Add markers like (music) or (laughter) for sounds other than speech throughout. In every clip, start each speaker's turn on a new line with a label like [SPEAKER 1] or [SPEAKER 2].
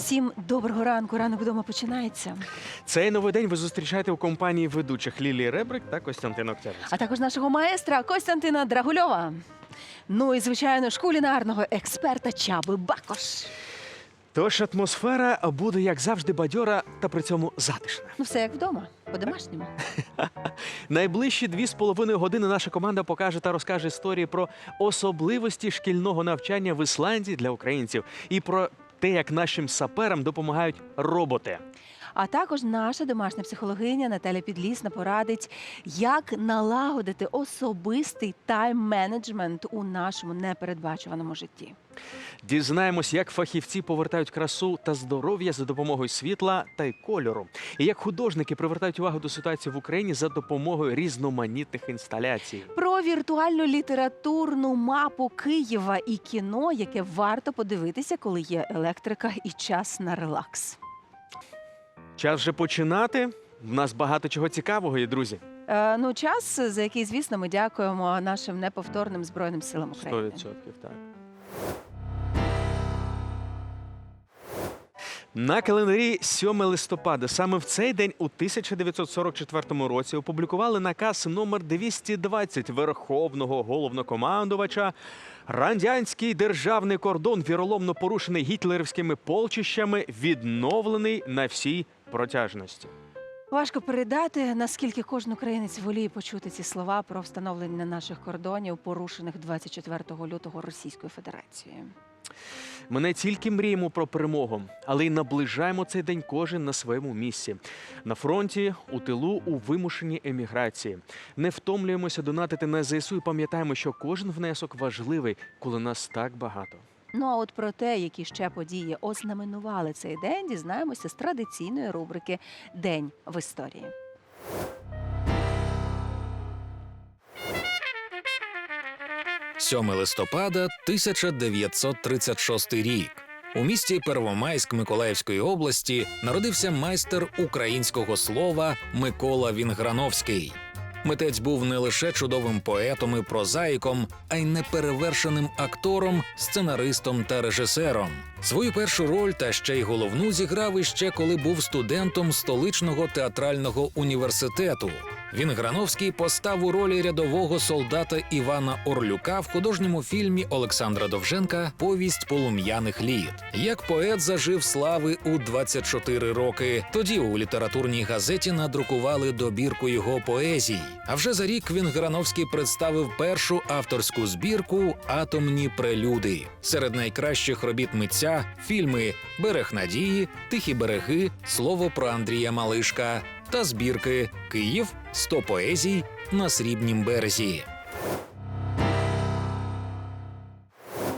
[SPEAKER 1] Всім доброго ранку. Ранок вдома починається.
[SPEAKER 2] Цей новий день ви зустрічаєте у компанії ведучих Лілії Ребрик та Костянтин Октябрьський.
[SPEAKER 1] А також нашого маестра Костянтина Драгульова. Ну і звичайно ж кулінарного експерта Чаби Бакош.
[SPEAKER 2] Тож атмосфера буде, як завжди, бадьора та при цьому затишна.
[SPEAKER 1] Ну все як вдома, по-домашньому. (laughs)
[SPEAKER 2] Найближчі дві з половиною години наша команда покаже та розкаже історії про особливості шкільного навчання в Ісландії для українців і про те, як нашим саперам допомагають роботи.
[SPEAKER 1] А також наша домашня психологиня Наталя Підлісна порадить, як налагодити особистий тайм-менеджмент у нашому непередбачуваному житті.
[SPEAKER 2] Дізнаємось, як фахівці повертають красу та здоров'я за допомогою світла та й кольору, і як художники привертають увагу до ситуації в Україні за допомогою різноманітних інсталяцій.
[SPEAKER 1] Про віртуальну літературну мапу Києва і кіно, яке варто подивитися, коли є електрика і час на релакс.
[SPEAKER 2] Час вже починати. В нас багато чого цікавого є, друзі.
[SPEAKER 1] Е, ну, час, за який, звісно, ми дякуємо нашим неповторним збройним силам України.
[SPEAKER 2] 100% так. На календарі 7 листопада саме в цей день у 1944 році опублікували наказ номер 220 Верховного головнокомандувача. Радянський державний кордон, віроломно порушений гітлерівськими полчищами, відновлений на всій протяжності.
[SPEAKER 1] Важко передати, наскільки кожен українець воліє почути ці слова про встановлення наших кордонів, порушених 24 лютого Російською Федерацією.
[SPEAKER 2] Ми не тільки мріємо про перемогу, але й наближаємо цей день кожен на своєму місці. На фронті, у тилу, у вимушеній еміграції. Не втомлюємося донатити на ЗСУ і пам'ятаємо, що кожен внесок важливий, коли нас так багато.
[SPEAKER 1] Ну а от про те, які ще події ознаменували цей день, дізнаємося з традиційної рубрики День в історії.
[SPEAKER 3] – 7 листопада 1936 рік. У місті Первомайськ Миколаївської області народився майстер українського слова Микола Вінграновський. Митець був не лише чудовим поетом і прозаїком, а й неперевершеним актором, сценаристом та режисером. Свою першу роль та ще й головну зіграв іще коли був студентом столичного театрального університету. Вінграновський постав у ролі рядового солдата Івана Орлюка в художньому фільмі Олександра Довженка Повість полум'яних літ. Як поет зажив слави у 24 роки. Тоді у літературній газеті надрукували добірку його поезій. А вже за рік Вінграновський представив першу авторську збірку Атомні прелюди. Серед найкращих робіт митця фільми Берег надії, Тихі береги, Слово про Андрія Малишка та збірки Київ 100 поезій на срібнім березі.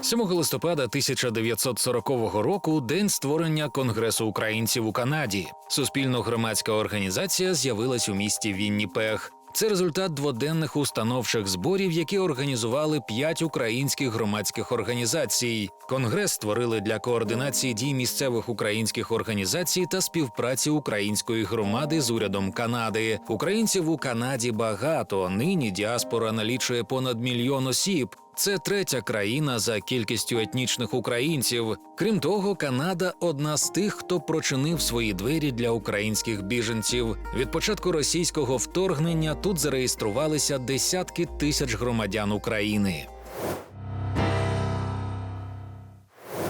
[SPEAKER 3] 7 листопада 1940 року день створення Конгресу українців у Канаді. Суспільно-громадська організація з'явилась у місті Вінніпег. Це результат дводенних установчих зборів, які організували п'ять українських громадських організацій. Конгрес створили для координації дій місцевих українських організацій та співпраці української громади з урядом Канади. Українців у Канаді багато. Нині діаспора налічує понад мільйон осіб. Це третя країна за кількістю етнічних українців. Крім того, Канада одна з тих, хто прочинив свої двері для українських біженців. Від початку російського вторгнення тут зареєструвалися десятки тисяч громадян України.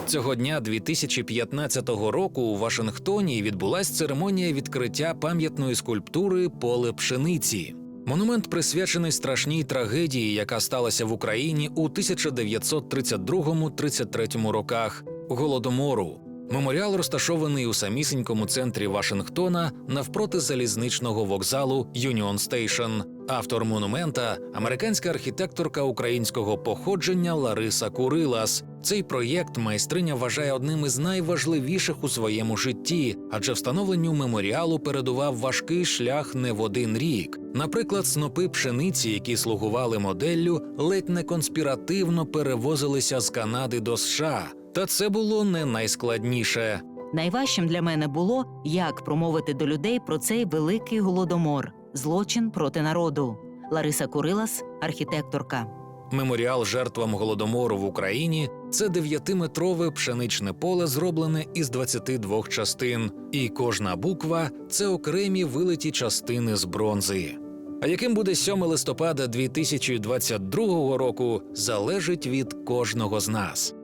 [SPEAKER 3] Цього дня 2015 року у Вашингтоні відбулась церемонія відкриття пам'ятної скульптури Поле пшениці. Монумент присвячений страшній трагедії, яка сталася в Україні у 1932-33 роках голодомору. Меморіал розташований у самісінькому центрі Вашингтона навпроти залізничного вокзалу Юніон Стейшн. Автор монумента американська архітекторка українського походження Лариса Курилас. Цей проєкт майстриня вважає одним із найважливіших у своєму житті, адже встановленню меморіалу передував важкий шлях не в один рік. Наприклад, снопи пшениці, які слугували моделлю, ледь не конспіративно перевозилися з Канади до США. Та це було не найскладніше.
[SPEAKER 4] Найважчим для мене було, як промовити до людей про цей великий голодомор, злочин проти народу. Лариса Курилас, архітекторка.
[SPEAKER 3] Меморіал жертвам голодомору в Україні це дев'ятиметрове пшеничне поле, зроблене із 22 частин, і кожна буква це окремі вилиті частини з бронзи. А яким буде 7 листопада 2022 року, залежить від кожного з нас.